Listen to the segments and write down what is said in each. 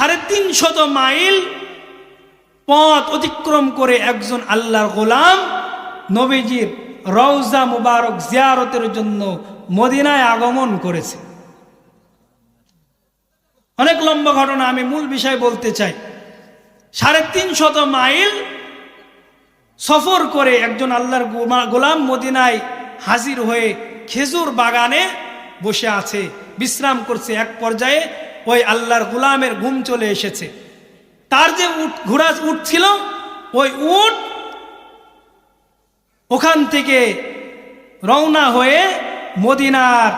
সাড়ে তিন শত মাইল পথ অতিক্রম করে একজন আল্লাহর গোলাম নবীজির রওজা মুবারক জিয়ারতের জন্য মদিনায় আগমন করেছে। অনেক লম্বা ঘটনা আমি মূল বিষয় বলতে চাই। সাড়ে তিন শত মাইল সফর করে একজন আল্লাহর গোলাম মদিনায় হাজির হয়ে খেজুর বাগানে বসে আছে, বিশ্রাম করছে। এক পর্যায়ে ওই আল্লাহর গুলামের ঘুম চলে এসেছে। তার যে উট ঘোড়া উঠ ছিল ওই উট ওখান থেকে রওনা হয়ে মদিনার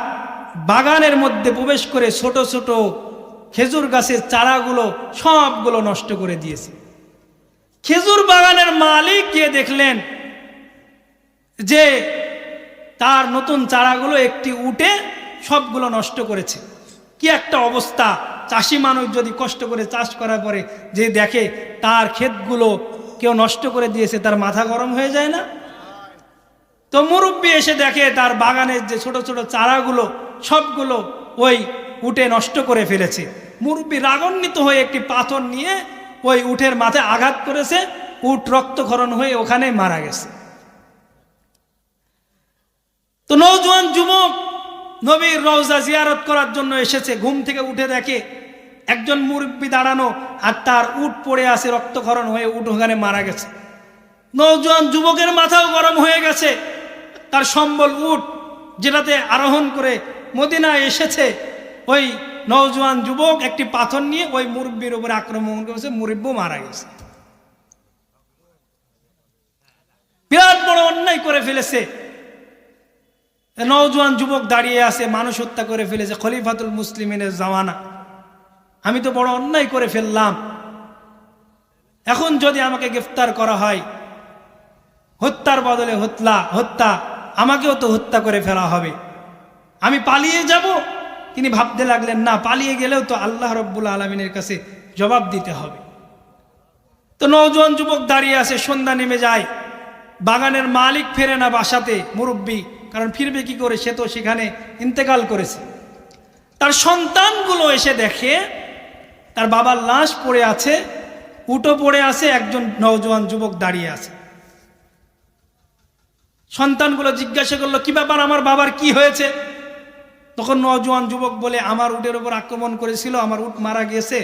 বাগানের মধ্যে প্রবেশ করে ছোট ছোট খেজুর গাছের চারাগুলো, সবগুলো নষ্ট করে দিয়েছে। খেজুর বাগানের মালিক গিয়ে দেখলেন যে তার নতুন চারাগুলো একটি উঠে সবগুলো নষ্ট করেছে। কি একটা অবস্থা? চাষি মানুষ যদি কষ্ট করে চাষ করার পরে যে দেখে তার ক্ষেতগুলো কেউ নষ্ট করে দিয়েছে, তার মাথা গরম হয়ে যায় না? তো মুরব্বী এসে দেখে তার বাগানের যে ছোট ছোট চারাগুলো, সবগুলো ওই উঠে নষ্ট করে ফেলেছে। মুরব্বী রাগান্বিত হয়ে একটি পাথর নিয়ে ওই উঠের মাথায় আঘাত করেছে, উট রক্তক্ষরণ হয়ে ওখানে মারা গেছে। তো নৌজওয়ান যুবক নবীর রওজা জিয়ারত করার জন্য এসেছে, ঘুম থেকে উঠে দেখে একজন মুরব্বী দাঁড়ানো আর তার উট পড়ে আছে, রক্তক্ষরণ হয়ে উট ওখানে মারা গেছে। নৌজওয়ান যুবকের মাথাও গরম হয়ে গেছে। তার সম্বল উট যেটাতে আরোহণ করে মদিনা এসেছে। ওই নৌজওয়ান যুবক একটি পাথর নিয়ে ওই মুরব্বীর উপরে আক্রমণ করেছে, মুরব্বী মারা গেছে। বিরাট বড় অন্যায় করে ফেলেছে। নৌজওয়ান যুবক দাঁড়িয়ে আছে, মানুষ হত্যা করে ফেলেছে, খলিফাতুল মুসলিমিনের জামানা। আমি তো বড় অন্যায় করে ফেললাম। এখন যদি আমাকে গ্রেফতার করা হয়, হত্যার বদলে হত্যা হত্যা, আমাকেও তো হত্যা করে ফেলা হবে। আমি পালিয়ে যাব। তিনি ভাবতে লাগলেন, না, পালিয়ে গেলেও তো আল্লাহ রব্বুল আলমিনের কাছে জবাব দিতে হবে। তো নৌজওয়ান যুবক দাঁড়িয়ে আছে, সন্ধ্যা নেমে যায়। বাগানের মালিক ফেরে না বাসাতে, মুরব্বী। কারণ ফিরবে কি করে? সে তো সেখানে ইন্তেকাল করেছে। তার সন্তানগুলো এসে দেখে, তার বাবার লাশ পড়ে আছে, উটো পড়ে আছে, একজন নওজোয়ান যুবক দাঁড়িয়ে আছে। সন্তানগুলো জিজ্ঞাসা করল, কি ব্যাপার? আমার বাবার কি হয়েছে? তখন নজওয়ান যুবক বলে, আমার উটের উপর আক্রমণ করেছিল, আমার উট মারা গেছে,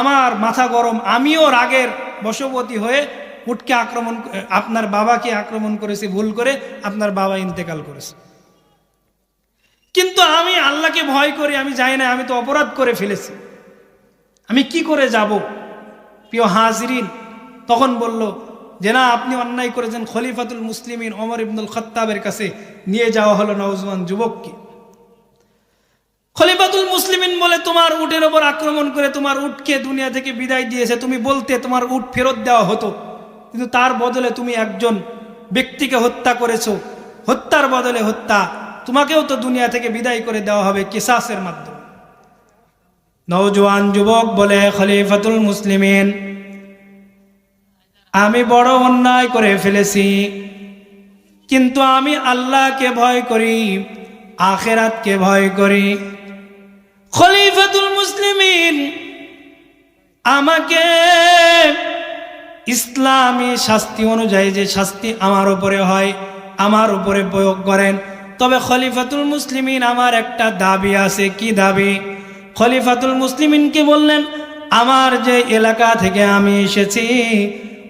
আমার মাথা গরম, আমিও রাগের বশবতী হয়ে উটকে আক্রমণ, আপনার বাবাকে আক্রমণ করেছে, ভুল করে আপনার বাবা ইন্তেকাল করেছে। কিন্তু আমি আল্লাহকে ভয় করি, আমি যাই না, আমি তো অপরাধ করে ফেলেছি। আমি কি করে যাব? প্রিয় হাজরিন, তখন বলল, যে না, আপনি অন্যায় করেছেন খলিফাতুল মুসলিমিন অমর ইবনুল খত্তাবের কাছে, নিয়ে যাওয়া হলো নওজওয়ান যুবককে। খলিফাতুল মুসলিমিন বলে, তোমার উটের ওপর আক্রমণ করে তোমার উটকে দুনিয়া থেকে বিদায় দিয়েছে, তুমি বলতে তোমার উট ফেরত দেওয়া হতো। কিন্তু তার বদলে তুমি একজন ব্যক্তিকে হত্যা করেছ। হত্যার বদলে হত্যা। তোমাকেও তো দুনিয়া থেকে বিদায় করে দেওয়া হবে কেসাসের মাধ্যমে। নওজোয়ান যুবক বলে খলিফাতুল মুসলিমিন, আমি বড় অন্যায় করে ফেলেছি, কিন্তু আমি আল্লাহকে ভয় করি, আখেরাতকে ভয় করি। খলিফাতুল মুসলিমিন, আমাকে ইসলামী শাস্তি অনুযায়ী যে শাস্তি আমার উপরে হয়, আমার উপরে প্রয়োগ করেন। তবে খলিফাতুল মুসলিমিন আমার একটা দাবি আছে। কি দাবি? খলিফাতুল মুসলিমিনকে বললেন? আমার যে এলাকা থেকে আমি এসেছি,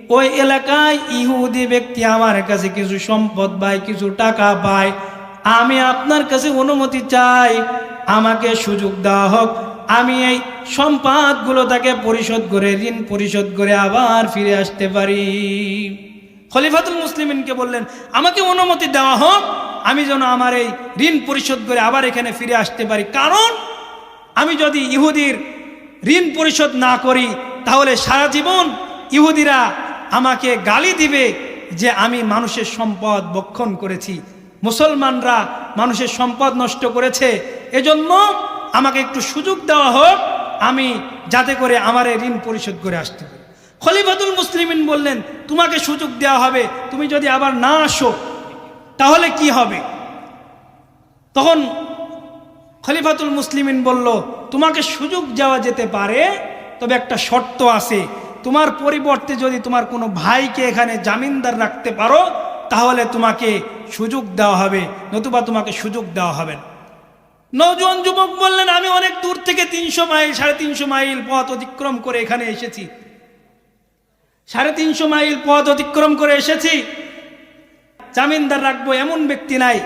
ওই এলাকায় ইহুদি ব্যক্তি আমার কাছে কিছু সম্পদ পায়, কিছু টাকা পায়। আমি আপনার কাছে অনুমতি চাই, আমাকে সুযোগ দেওয়া হোক। আমি এই সম্পদগুলো তাকে পরিশোধ করে, ঋণ পরিশোধ করে আবার ফিরে আসতে পারি। খলিফাতুল মুসলিমিনকে বললেন, আমাকে অনুমতি দেওয়া হোক, আমি যেন আমার এই ঋণ পরিশোধ করে আবার এখানে ফিরে আসতে পারি। কারণ আমি যদি ইহুদির ঋণ পরিশোধ না করি, তাহলে সারা জীবন ইহুদিরা আমাকে গালি দিবে যে আমি মানুষের সম্পদ বক্ষণ করেছি। মুসলমানরা মানুষের সম্পদ নষ্ট করেছে। এজন্য আমাকে একটু সুযোগ দেওয়া হোক, আমি যাতে করে আমার ঋণ পরিশোধ করে আসতে পারি। খলিফাতুল মুসলিমিন বললেন, তোমাকে সুযোগ দেওয়া হবে, তুমি যদি আবার না আসো, তাহলে কি হবে? তখন খলিফাতুল মুসলিমিন বলল, তোমাকে সুযোগ যাওয়া যেতে পারে, তবে একটা শর্ত আছে। তোমার পরিবর্তে যদি তোমার কোনো ভাইকে এখানে জামিনদার রাখতে পারো, তাহলে তোমাকে সুযোগ দেওয়া হবে, নতুবা তোমাকে সুযোগ দেওয়া হবে না। নজওয়ান যুবক বললেন, আমি অনেক দূর থেকে তিনশো মাইল, সাড়ে তিনশো মাইল পথ অতিক্রম করে এখানে এসেছি। সাড়ে তিনশো মাইল পথ অতিক্রম করে এসেছি। জামিনদার রাখব এমন ব্যক্তি নাই,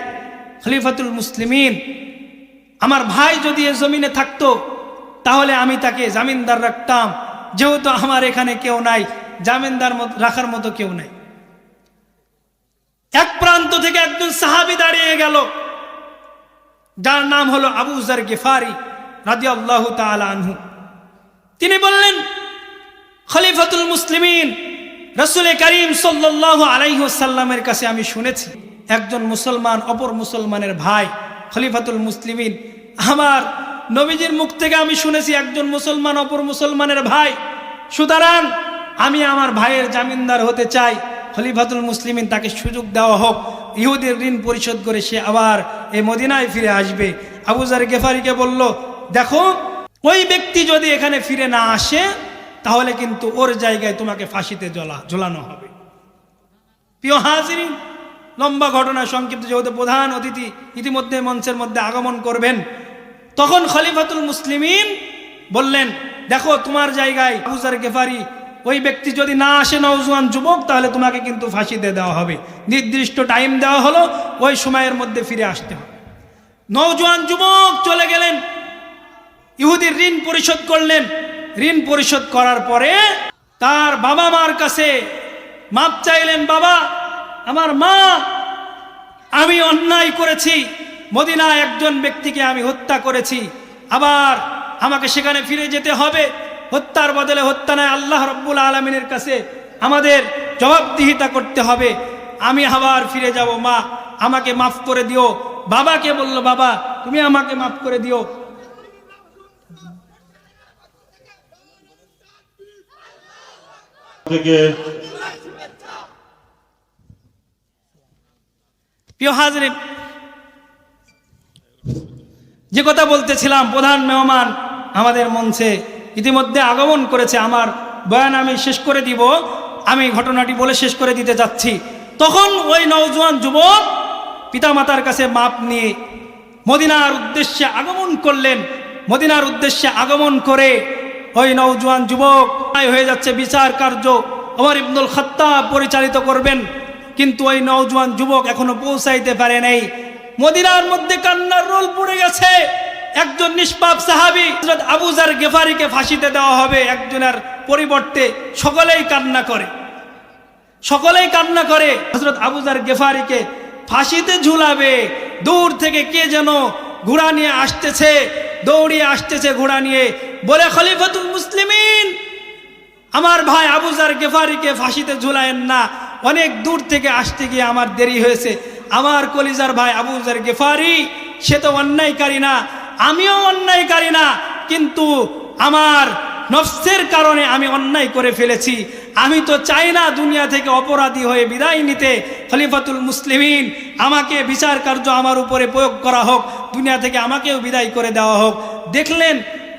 খলিফাতুল মুসলিমিন। আমার ভাই যদি এ জমিনে থাকতো, তাহলে আমি তাকে জামিনদার রাখতাম। যেহেতু আমার এখানে কেউ নাই, জামিনদার রাখার মতো কেউ নাই। এক প্রান্ত থেকে একজন সাহাবি দাঁড়িয়ে গেল। যার নাম হলো আবু জার গেফারি রাজি আল্লাহ আনহু। তিনি বললেন, খলিফাতুল মুসলিমিন রসুল করিম সাল্লাহ আলাইসাল্লামের কাছে আমি শুনেছি, একজন মুসলমান অপর মুসলমানের ভাই খলিফাতুল মুসলিমিন। আমার নবীজির মুখ থেকে আমি শুনেছি একজন মুসলমান অপর মুসলমানের ভাই। সুতরাং আমি আমার ভাইয়ের জামিনদার হতে চাই, খলিফাতুল মুসলিমিন তাকে সুযোগ দেওয়া হোক। ইহুদের ঋণ পরিশোধ করে সে আবার এই মদিনায় ফিরে আসবে। আবুজার গেফারিকে বলল, দেখো, ওই ব্যক্তি যদি এখানে ফিরে না আসে, তাহলে কিন্তু ওর জায়গায় তোমাকে ফাঁসিতে জ্বলা, ঝোলানো হবে। প্রিয় হাজিরিন, লম্বা ঘটনা, সংক্ষিপ্ত যেহেতু প্রধান অতিথি ইতিমধ্যে মঞ্চের মধ্যে আগমন করবেন, তখন খলিফাতুল মুসলিমিন বললেন, দেখো, তোমার জায়গায় আবুজার গেফারি ওই ব্যক্তি যদি না আসে নওজোয়ান যুবক, তাহলে তোমাকে কিন্তু ফাঁসিতে দেওয়া হবে। নির্দিষ্ট টাইম দেওয়া হলো, ওই সময়ের মধ্যে ফিরে আসতে হবে। নওজোয়ান যুবক চলে গেলেন। ইহুদির ঋণ পরিশোধ করলেন। ঋণ পরিশোধ করার পরে তার বাবা মার কাছে মাপ চাইলেন, বাবা, আমার মা, আমি অন্যায় করেছি। মদিনা একজন ব্যক্তিকে আমি হত্যা করেছি। আবার আমাকে সেখানে ফিরে যেতে হবে। হত্যার বদলে হত্যা নয় আল্লাহ রব্বুল আলমিনের কাছে আমাদের জবাবদিহিতা করতে হবে। আমি আবার ফিরে যাব মা আমাকে মাফ করে দিও। বাবাকে বলল বাবা তুমি আমাকে মাফ করে দিও। প্রিয় যে কথা বলতেছিলাম প্রধান মেহমান আমাদের মঞ্চে ইতিমধ্যে আগমন করেছে আমার বয়ান আমি শেষ করে দিব, আমি ঘটনাটি বলে শেষ করে দিতে যাচ্ছি। তখন ওই নওজোয়ান যুবক পিতামাতার কাছে মাপ নিয়ে মদিনার উদ্দেশ্যে আগমন করলেন। মদিনার উদ্দেশ্যে আগমন করে ওই নওজোয়ান যুবক হয়ে যাচ্ছে, বিচার কার্য ওমর ইবনুল খত্তাব পরিচালিত করবেন। কিন্তু ওই নওজোয়ান যুবক এখনও পৌঁছাইতে পারে নাই। মদিনার মধ্যে কান্নার রোল পড়ে গেছে। একজন নিষ্পাপ সাহাবি আবুজার গেফারিকে ফাঁসিতে দেওয়া হবে একজনের পরিবর্তে সকলেই কান্না করে। সকলেই কান্না করে হজরত আবুজার গেফারিকে ফাঁসিতে ঝুলাবে। দূর থেকে কে যেন ঘোড়া নিয়ে আসতেছে, দৌড়িয়ে আসতেছে ঘোড়া নিয়ে। বলে, খলিফাতুল মুসলিমিন, আমার ভাই আবুজার গেফারিকে ফাঁসিতে ঝুলায়েন না। অনেক দূর থেকে আসতে গিয়ে আমার দেরি হয়েছে। আমার কলিজার ভাই আবুজার গেফারি, সে তো অন্যায়কারী না। আমিও অন্যায়কারী না, কিন্তু আমার নফসের কারণে আমি অন্যায় করে ফেলেছি। আমি তো চাই না দুনিয়া থেকে অপরাধী হয়ে বিদায় নিতে। খলিফাতুল মুসলিমিন, আমাকে বিচার কার্য আমার উপরে প্রয়োগ করা হোক, দুনিয়া থেকে আমাকেও বিদায় করে দেওয়া হোক। দেখলেন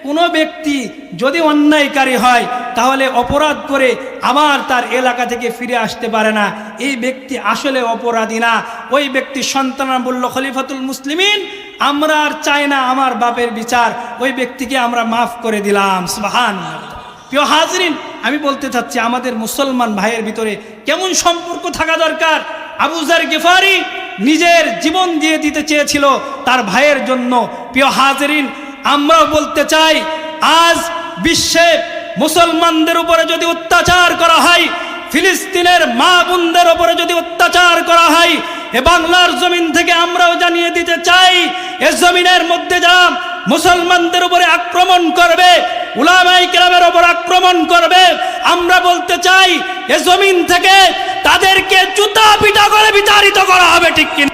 কোনো ব্যক্তি যদি অন্যায়কারী হয়, তাহলে অপরাধ করে আবার তার এলাকা থেকে ফিরে আসতে পারে না। এই ব্যক্তি আসলে অপরাধী না। ওই ব্যক্তি সন্তান বলল, খলিফাতুল মুসলিমিন, আমরা আর চাই না আমার বাপের বিচার। ওই ব্যক্তিকে আমরা মাফ করে দিলাম। সুবাহান প্রিয় হাজরিন, আমি বলতে চাচ্ছি, আমাদের মুসলমান ভাইয়ের ভিতরে কেমন সম্পর্ক থাকা দরকার? আবুজার গেফারি নিজের জীবন দিয়ে দিতে চেয়েছিল তার ভাইয়ের জন্য। প্রিয় হাজরিন আমরাও বলতে চাই, আজ বিশ্বে মুসলমানদের উপরে যদি অত্যাচার করা হয়, ফিলিস্তিনের মা বোনদের উপরে যদি অত্যাচার করা হয়, এ বাংলার জমিন থেকে আমরাও জানিয়ে দিতে চাই, এ জমিনের মধ্যে যারা মুসলমানদের উপরে আক্রমণ করবে উলামাই কেরামের ওপর আক্রমণ করবে, আমরা বলতে চাই, এ জমিন থেকে তাদেরকে জুতা পিটা করে বিতাড়িত করা হবে, ঠিক কিনা?